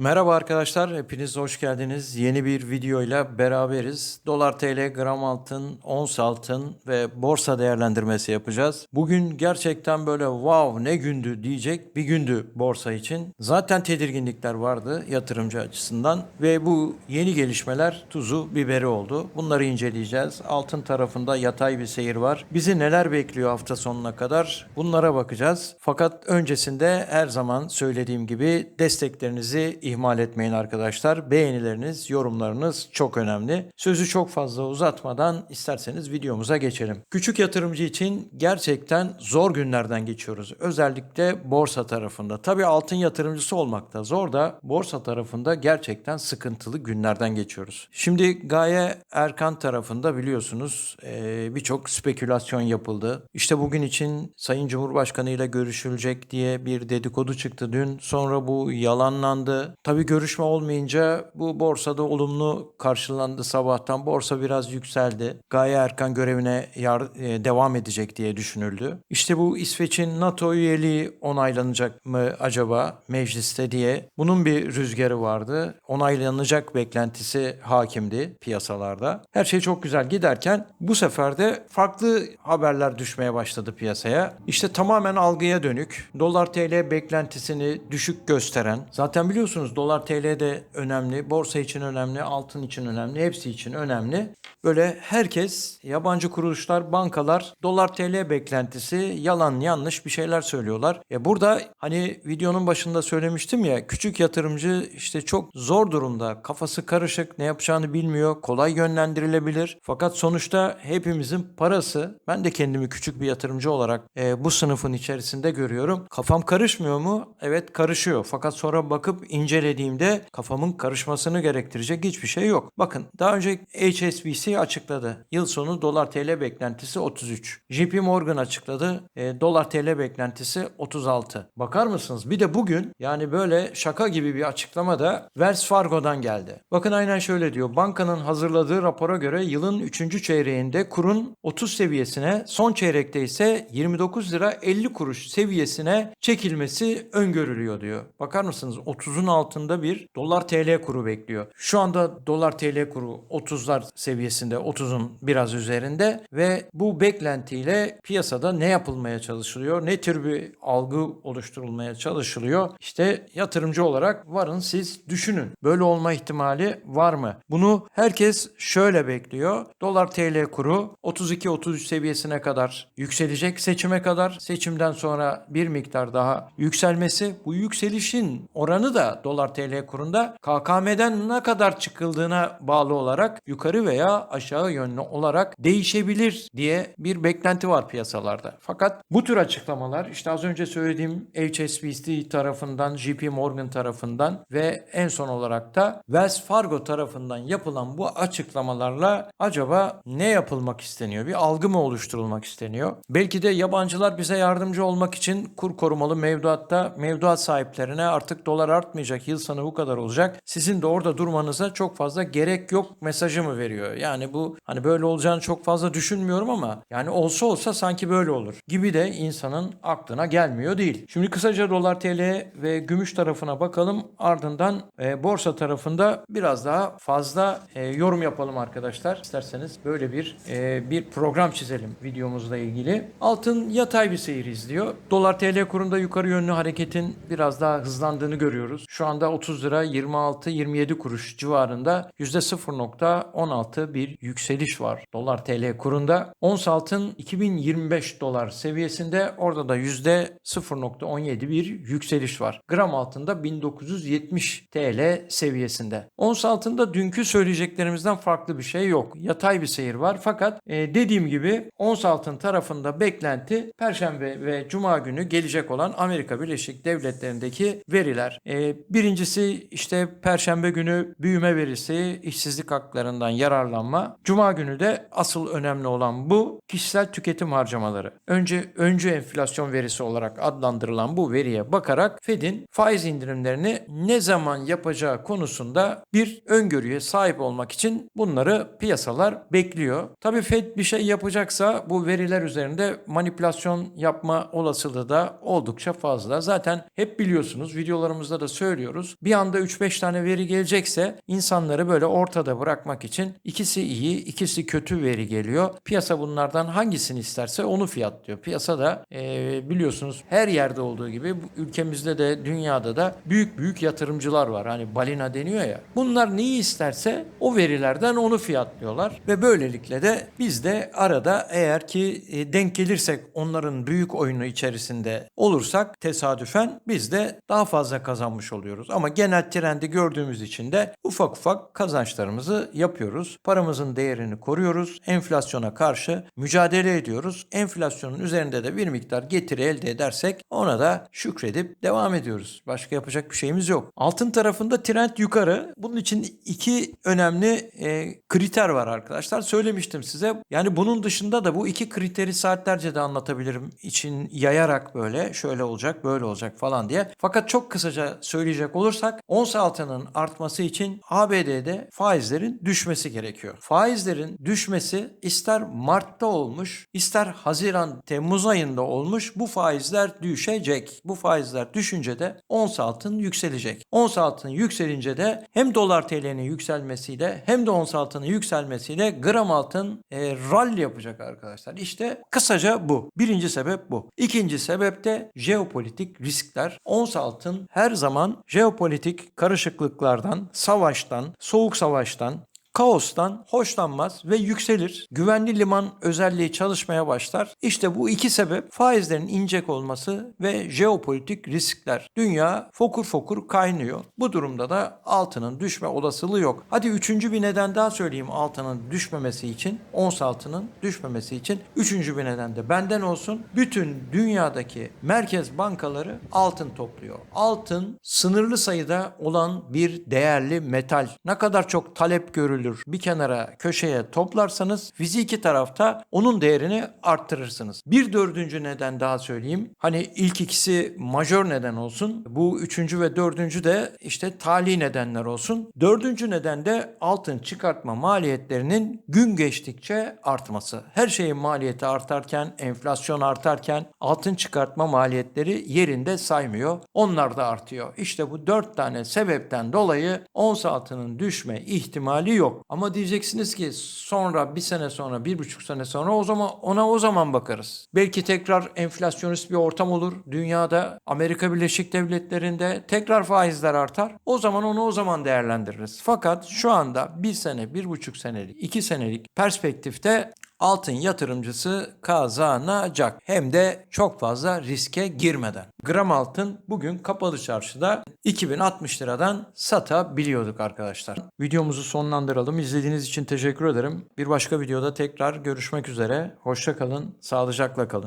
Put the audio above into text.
Merhaba arkadaşlar, hepiniz hoş geldiniz. Yeni bir videoyla beraberiz. Dolar TL, gram altın, ons altın ve borsa değerlendirmesi yapacağız. Bugün gerçekten böyle wow ne gündü diyecek bir gündü borsa için. Zaten tedirginlikler vardı yatırımcı açısından ve bu yeni gelişmeler tuzu biberi oldu. Bunları inceleyeceğiz. Altın tarafında yatay bir seyir var. Bizi neler bekliyor hafta sonuna kadar? Bunlara bakacağız. Fakat öncesinde her zaman söylediğim gibi desteklerinizi ihmal etmeyin arkadaşlar. Beğenileriniz, yorumlarınız çok önemli. Sözü çok fazla uzatmadan isterseniz videomuza geçelim. Küçük yatırımcı için gerçekten zor günlerden geçiyoruz. Özellikle borsa tarafında. Tabii altın yatırımcısı olmak da zor da borsa tarafında gerçekten sıkıntılı günlerden geçiyoruz. Şimdi Gaye Erkan tarafında biliyorsunuz eee, birçok spekülasyon yapıldı. İşte bugün için Sayın Cumhurbaşkanı ile görüşülecek diye bir dedikodu çıktı dün. Sonra bu yalanlandı. Tabii görüşme olmayınca bu borsada olumlu karşılandı sabahtan. Borsa biraz yükseldi. Gaye Erkan görevine yar- e, devam edecek diye düşünüldü. İşte bu İsveç'in NATO üyeliği onaylanacak mı acaba mecliste diye bunun bir rüzgarı vardı. Onaylanacak beklentisi hakimdi piyasalarda. Her şey çok güzel giderken bu sefer de farklı haberler düşmeye başladı piyasaya. İşte tamamen algıya dönük. Dolar TL beklentisini düşük gösteren. Zaten biliyorsunuz dolar TL de önemli. Borsa için önemli, altın için önemli, hepsi için önemli. Böyle herkes, yabancı kuruluşlar, bankalar dolar TL beklentisi yalan yanlış bir şeyler söylüyorlar. E burada hani videonun başında söylemiştim ya küçük yatırımcı işte çok zor durumda. Kafası karışık, ne yapacağını bilmiyor. Kolay yönlendirilebilir. Fakat sonuçta hepimizin parası. Ben de kendimi küçük bir yatırımcı olarak e, bu sınıfın içerisinde görüyorum. Kafam karışmıyor mu? Evet karışıyor. Fakat sonra bakıp incelediğimde kafamın karışmasını gerektirecek hiçbir şey yok. Bakın daha önce HSBC açıkladı. Yıl sonu dolar TL beklentisi 33. JP Morgan açıkladı. E, dolar TL beklentisi 36. Bakar mısınız? Bir de bugün yani böyle şaka gibi bir açıklama da Wells Fargo'dan geldi. Bakın aynen şöyle diyor. Bankanın hazırladığı rapora göre yılın 3. çeyreğinde kurun 30 seviyesine, son çeyrekte ise 29 lira 50 kuruş seviyesine çekilmesi öngörülüyor diyor. Bakar mısınız? 30'un altında bir dolar TL kuru bekliyor. Şu anda dolar TL kuru 30'lar seviyesinde, 30'un biraz üzerinde ve bu beklentiyle piyasada ne yapılmaya çalışılıyor? Ne tür bir algı oluşturulmaya çalışılıyor? İşte yatırımcı olarak varın siz düşünün. Böyle olma ihtimali var mı? Bunu herkes şöyle bekliyor. Dolar TL kuru 32-33 seviyesine kadar yükselecek seçime kadar. Seçimden sonra bir miktar daha yükselmesi. Bu yükselişin oranı da dolar TL kurunda KKM'den ne kadar çıkıldığına bağlı olarak yukarı veya aşağı yönlü olarak değişebilir diye bir beklenti var piyasalarda. Fakat bu tür açıklamalar işte az önce söylediğim HSBC tarafından, JP Morgan tarafından ve en son olarak da Wells Fargo tarafından yapılan bu açıklamalarla acaba ne yapılmak isteniyor? Bir algı mı oluşturulmak isteniyor? Belki de yabancılar bize yardımcı olmak için kur korumalı mevduatta mevduat sahiplerine artık dolar artmayacak, yıl sonu bu kadar olacak. Sizin de orada durmanıza çok fazla gerek yok mesajı mı veriyor? Yani bu hani böyle olacağını çok fazla düşünmüyorum ama yani olsa olsa sanki böyle olur gibi de insanın aklına gelmiyor değil. Şimdi kısaca dolar TL ve gümüş tarafına bakalım. Ardından e, borsa tarafında biraz daha fazla e, yorum yapalım arkadaşlar. İsterseniz böyle bir e, bir program çizelim videomuzla ilgili. Altın yatay bir seyir izliyor. Dolar TL kurunda yukarı yönlü hareketin biraz daha hızlandığını görüyoruz. Şu anda 30 lira 26-27 kuruş civarında %0.16 bir yükseliş var dolar TL kurunda. Ons altın 2025 dolar seviyesinde orada da %0.17 bir yükseliş var. Gram altında 1970 TL seviyesinde. Ons altında dünkü söyleyeceklerimizden farklı bir şey yok. Yatay bir seyir var fakat e, dediğim gibi ons altın tarafında beklenti Perşembe ve Cuma günü gelecek olan Amerika Birleşik Devletleri'ndeki veriler. E, birincisi işte Perşembe günü büyüme verisi, işsizlik haklarından yararlanma. Cuma günü de asıl önemli olan bu kişisel tüketim harcamaları. Önce öncü enflasyon verisi olarak adlandırılan bu veriye bakarak Fed'in faiz indirimlerini ne zaman yapacağı konusunda bir öngörüye sahip olmak için bunları piyasalar bekliyor. Tabii Fed bir şey yapacaksa bu veriler üzerinde manipülasyon yapma olasılığı da oldukça fazla. Zaten hep biliyorsunuz videolarımızda da söylüyoruz. Bekliyoruz. Bir anda 3-5 tane veri gelecekse insanları böyle ortada bırakmak için ikisi iyi, ikisi kötü veri geliyor. Piyasa bunlardan hangisini isterse onu fiyatlıyor. Piyasa da eee, biliyorsunuz her yerde olduğu gibi ülkemizde de dünyada da büyük büyük yatırımcılar var. Hani balina deniyor ya. Bunlar neyi isterse o verilerden onu fiyatlıyorlar ve böylelikle de biz de arada eğer ki e, denk gelirsek onların büyük oyunu içerisinde olursak tesadüfen biz de daha fazla kazanmış oluyoruz. Ama genel trendi gördüğümüz için de ufak ufak kazançlarımızı yapıyoruz. Paramızın değerini koruyoruz. Enflasyona karşı mücadele ediyoruz. Enflasyonun üzerinde de bir miktar getiri elde edersek ona da şükredip devam ediyoruz. Başka yapacak bir şeyimiz yok. Altın tarafında trend yukarı. Bunun için iki önemli e, kriter var arkadaşlar. Söylemiştim size. Yani bunun dışında da bu iki kriteri saatlerce de anlatabilirim. için yayarak böyle şöyle olacak böyle olacak falan diye. Fakat çok kısaca söyleyecek olursak ons altının artması için ABD'de faizlerin düşmesi gerekiyor. Faizlerin düşmesi ister Mart'ta olmuş ister Haziran Temmuz ayında olmuş bu faizler düşecek. Bu faizler düşünce de ons altın yükselecek. Ons altın yükselince de hem dolar TL'nin yükselmesiyle hem de ons altının yükselmesiyle gram altın e, rally yapacak arkadaşlar. İşte kısaca bu. Birinci sebep bu. İkinci sebep de jeopolitik riskler. Ons altın her zaman jeopolitik karışıklıklardan, savaştan, soğuk savaştan, kaostan hoşlanmaz ve yükselir. Güvenli liman özelliği çalışmaya başlar. İşte bu iki sebep faizlerin inecek olması ve jeopolitik riskler. Dünya fokur fokur kaynıyor. Bu durumda da altının düşme olasılığı yok. Hadi üçüncü bir neden daha söyleyeyim altının düşmemesi için. Ons altının düşmemesi için. Üçüncü bir neden de benden olsun. Bütün dünyadaki merkez bankaları altın topluyor. Altın sınırlı sayıda olan bir değerli metal. Ne kadar çok talep görülür bir kenara köşeye toplarsanız fiziki tarafta onun değerini arttırırsınız. Bir dördüncü neden daha söyleyeyim. Hani ilk ikisi majör neden olsun. Bu üçüncü ve dördüncü de işte tali nedenler olsun. Dördüncü neden de altın çıkartma maliyetlerinin gün geçtikçe artması. Her şeyin maliyeti artarken, enflasyon artarken altın çıkartma maliyetleri yerinde saymıyor. Onlar da artıyor. İşte bu dört tane sebepten dolayı ons altının düşme ihtimali yok. Ama diyeceksiniz ki sonra bir sene sonra, bir buçuk sene sonra o zaman ona o zaman bakarız. Belki tekrar enflasyonist bir ortam olur. Dünyada, Amerika Birleşik Devletleri'nde tekrar faizler artar. O zaman onu o zaman değerlendiririz. Fakat şu anda bir sene, bir buçuk senelik, iki senelik perspektifte altın yatırımcısı kazanacak. Hem de çok fazla riske girmeden. Gram altın bugün kapalı çarşıda 2060 liradan satabiliyorduk arkadaşlar. Videomuzu sonlandıralım. İzlediğiniz için teşekkür ederim. Bir başka videoda tekrar görüşmek üzere. Hoşça kalın, sağlıcakla kalın.